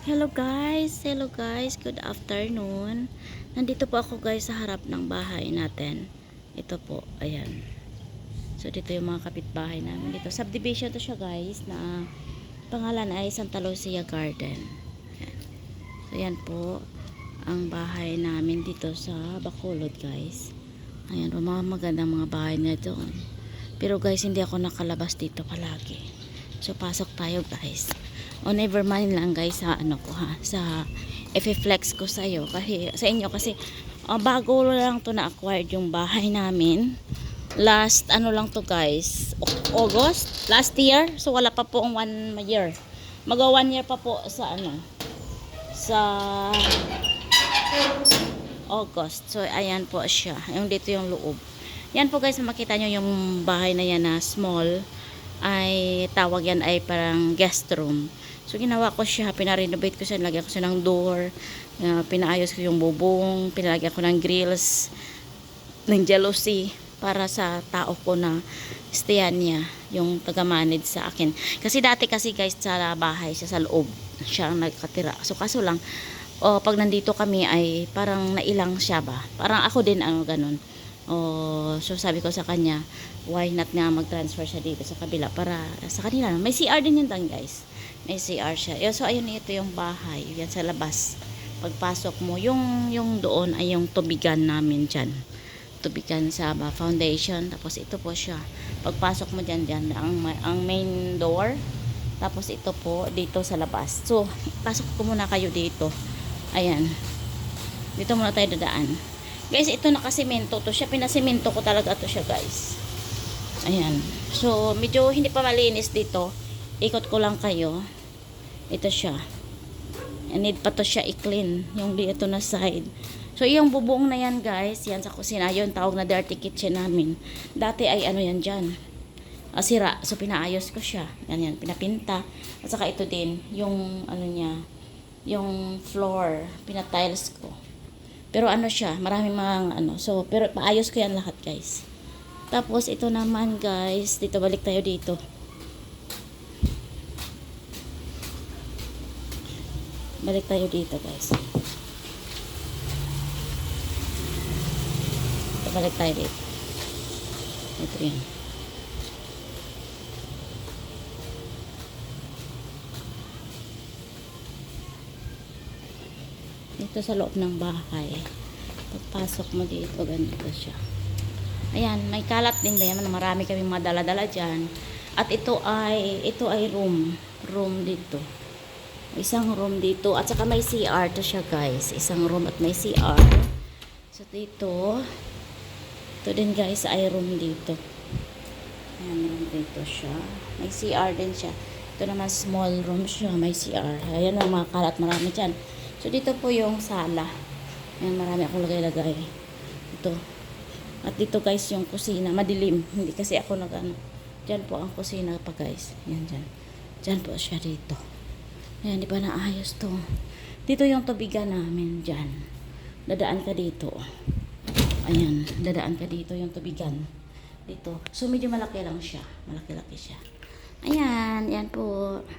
Hello guys, hello guys, good afternoon. Nandito po ako guys sa harap ng bahay natin. Ito po, ayan. So dito yung mga kapitbahay namin dito. Subdivision to siya guys na pangalan ay Santa Lucia Garden. Ayan. So yan po ang bahay namin dito sa Bacolod guys. Ayan, po, mga magandang mga bahay na doon. Pero guys, hindi ako nakalabas dito palagi. So pasok tayo guys. O never mind lang guys sa ano ko ha, sa i-flex ko sa iyo kasi sa inyo kasi ah, bago lang to na acquired yung bahay namin. Last ano lang to guys, Au- August last year. So wala pa po ang one year. Mag one year pa po sa ano sa August. So ayan po siya. Yung dito yung loob. Yan po guys, makita nyo yung bahay na yan na small ay tawag yan ay parang guest room. So ginawa ko siya, pinarenovate ko siya, nilagyan ko siya ng door, uh, pinaayos ko yung bubong, pinalagyan ko ng grills, ng jealousy para sa tao ko na stayan niya, yung taga-manage sa akin. Kasi dati kasi guys sa bahay siya sa loob, siya ang nagkatira. So kaso lang, oh, pag nandito kami ay parang nailang siya ba? Parang ako din ang ganun. Oh, so sabi ko sa kanya, why not nga mag-transfer siya dito sa kabila para sa kanila. May CR din yun lang guys. May CR siya. Yo, So ayun ito yung bahay, yan sa labas. Pagpasok mo, yung yung doon ay yung tubigan namin diyan. Tubigan sa ba, foundation. Tapos ito po siya. Pagpasok mo diyan diyan ang ang main door. Tapos ito po dito sa labas. So, pasok ko muna kayo dito. Ayan. Dito muna tayo dadaan. Guys, ito nakasimento to siya. Pinasimento ko talaga to siya, guys. Ayan. So, medyo hindi pa malinis dito. Ikot ko lang kayo. Ito siya. I need pa to siya i-clean. Yung dito na side. So, yung bubong na yan, guys. Yan sa kusina. Yun, tawag na dirty kitchen namin. Dati ay ano yan dyan. Ah, sira. So, pinaayos ko siya. Yan, yan. Pinapinta. At saka ito din. Yung, ano niya. Yung floor. Pinatiles ko. Pero ano siya, maraming mga ano. So, pero paayos ko yan lahat, guys. Tapos, ito naman, guys. Dito, balik tayo dito. Balik tayo dito, guys. Balik tayo dito. Ito yan. Dito sa loob ng bahay. Pagpasok mo dito, ganito siya. Ayan, may kalat din din. Marami kami madala-dala dyan. At ito ay, ito ay room. Room dito. Isang room dito. At saka may CR to siya guys. Isang room at may CR. So dito, ito din guys ay room dito. Ayan, room dito siya. May CR din siya. Ito naman small room siya. May CR. Ayan ang mga kalat. Marami dyan. So dito po yung sala. Ayan, marami akong lagay-lagay. Ito. At dito guys yung kusina. Madilim. Hindi kasi ako nag ano. Diyan po ang kusina pa guys. Ayan dyan. Dyan po siya dito. Ayan, di ba naayos to? Dito yung tubigan namin dyan. Dadaan ka dito. Ayan, dadaan ka dito yung tubigan. Dito. So medyo malaki lang siya. Malaki-laki siya. Ayan, yan po.